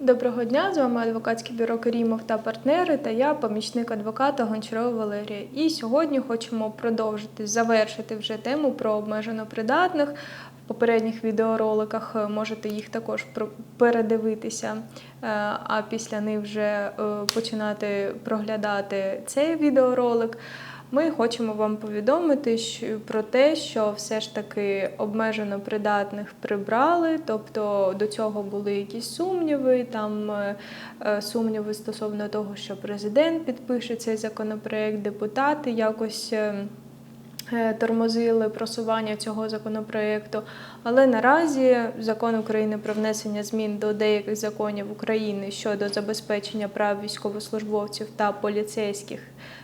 Доброго дня, з вами адвокатське бюро Керімов та партнери та я, помічник адвоката Гончарова Валерія. І сьогодні хочемо продовжити завершити вже тему про обмежено придатних. В попередніх відеороликах е, можете їх також передивитися, е, а після них вже е, починати проглядати цей відеоролик. Ми хочемо вам повідомити про те, що все ж таки обмежено придатних прибрали, тобто до цього були якісь сумніви, там е, е, сумніви стосовно того, що президент підпише цей законопроект, депутати якось. Е, Тормозили просування цього законопроекту, але наразі закон України про внесення змін до деяких законів України щодо забезпечення прав військовослужбовців та поліцейських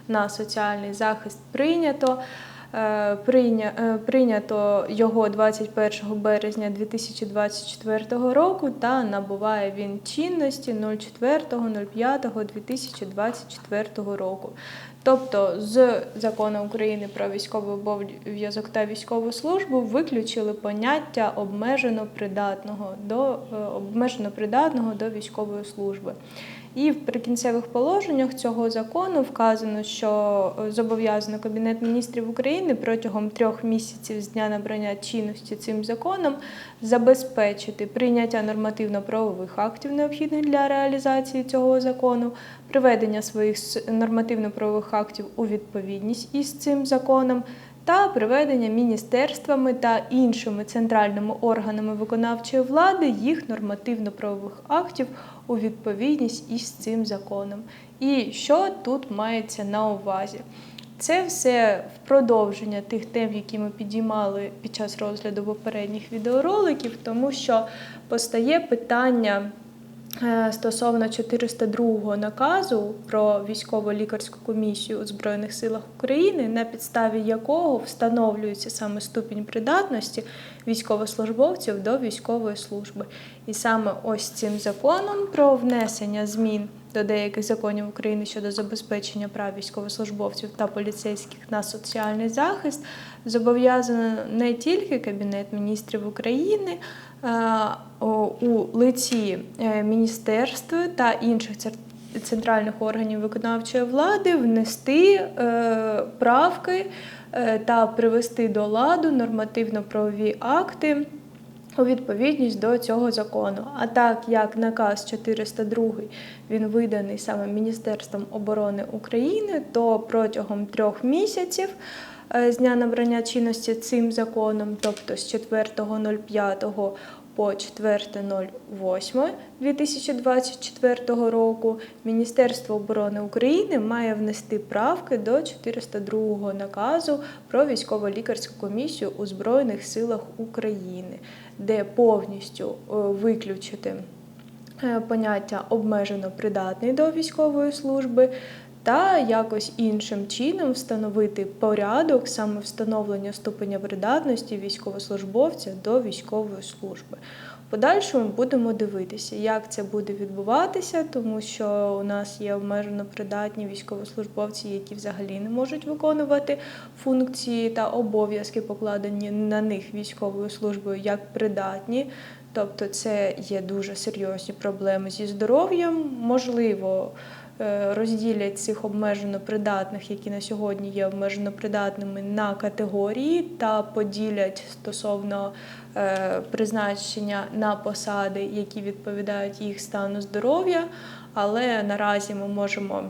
на соціальний захист прийнято. Е, е, Прийнято його 21 березня 2024 року та набуває він чинності 04.05.2024 року. Тобто з закону України про військовий обов'язок та військову службу виключили поняття обмежено придатного до е, обмежено придатного до військової служби. І в прикінцевих положеннях цього закону вказано, що е, зобов'язано Кабінет міністрів України протягом трьох місяців з дня набрання чинності цим законом забезпечити прийняття нормативно-правових актів, необхідних для реалізації цього закону, приведення своїх нормативно-правових актів у відповідність із цим законом. Та приведення міністерствами та іншими центральними органами виконавчої влади їх нормативно-правових актів у відповідність із цим законом. І що тут мається на увазі? Це все в продовження тих тем, які ми підіймали під час розгляду попередніх відеороликів, тому що постає питання стосовно 402 наказу про військово-лікарську комісію у Збройних силах України, на підставі якого встановлюється саме ступінь придатності військовослужбовців до військової служби. І саме ось цим законом про внесення змін до деяких законів України щодо забезпечення прав військовослужбовців та поліцейських на соціальний захист зобов'язано не тільки Кабінет міністрів України е, у лиці е, міністерств та інших центральних органів виконавчої влади внести е, правки е, та привести до ладу нормативно-правові акти у відповідність до цього закону. А так як наказ 402 він виданий саме Міністерством оборони України, то протягом трьох місяців з дня набрання чинності цим законом, тобто з 4.05 по 4.08.2024 року Міністерство оборони України має внести правки до 402 наказу про військово-лікарську комісію у Збройних силах України, де повністю е, виключити е, поняття обмежено придатний до військової служби. Та якось іншим чином встановити порядок саме встановлення ступеня придатності військовослужбовця до військової служби. Подальшому будемо дивитися, як це буде відбуватися, тому що у нас є обмежено придатні військовослужбовці, які взагалі не можуть виконувати функції та обов'язки, покладені на них військовою службою, як придатні. Тобто, це є дуже серйозні проблеми зі здоров'ям. Можливо, розділять цих обмежено придатних, які на сьогодні є обмежено придатними, на категорії та поділять стосовно е, призначення на посади, які відповідають їх стану здоров'я. Але наразі ми можемо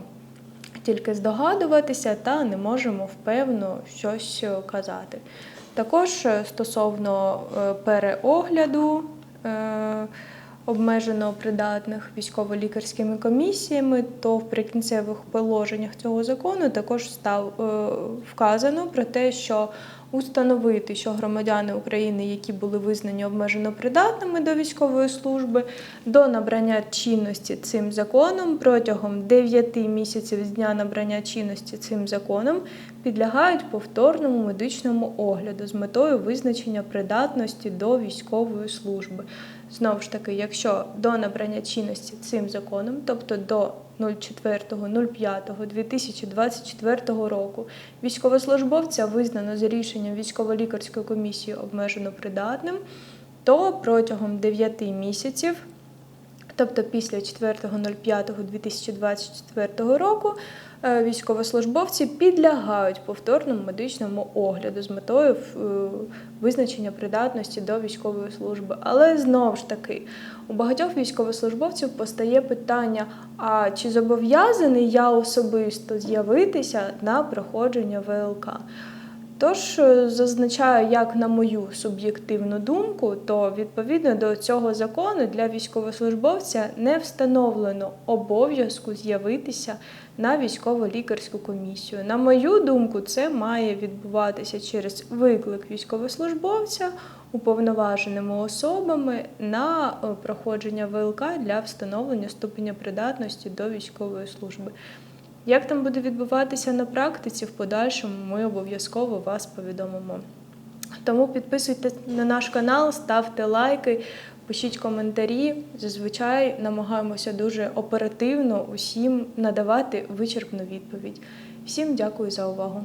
тільки здогадуватися та не можемо впевно щось е, казати. Також е, стосовно е, переогляду е, обмежено придатних військово-лікарськими комісіями, то в прикінцевих положеннях цього закону також став е, вказано про те, що установити, що громадяни України, які були визнані обмежено придатними до військової служби, до набрання чинності цим законом протягом 9 місяців з дня набрання чинності цим законом підлягають повторному медичному огляду з метою визначення придатності до військової служби. Знову ж таки, якщо до набрання чинності цим законом, тобто до 04.05.2024 року, військовослужбовця визнано за рішенням військово-лікарської комісії обмежено придатним, то протягом 9 місяців Тобто після 4.05.2024 року військовослужбовці підлягають повторному медичному огляду з метою е, визначення придатності до військової служби. Але знову ж таки, у багатьох військовослужбовців постає питання: а чи зобов'язаний я особисто з'явитися на проходження ВЛК? Тож е, зазначаю, як на мою суб'єктивну думку, то відповідно до цього закону для військовослужбовця не встановлено обов'язку з'явитися на військово-лікарську комісію. На мою думку, це має відбуватися через виклик військовослужбовця уповноваженими особами на е, проходження ВЛК для встановлення ступеня придатності до військової служби. Як там буде відбуватися на практиці, в подальшому ми обов'язково вас повідомимо. Тому підписуйтесь на наш канал, ставте лайки, пишіть коментарі. Зазвичай намагаємося дуже оперативно усім надавати вичерпну відповідь. Всім дякую за увагу.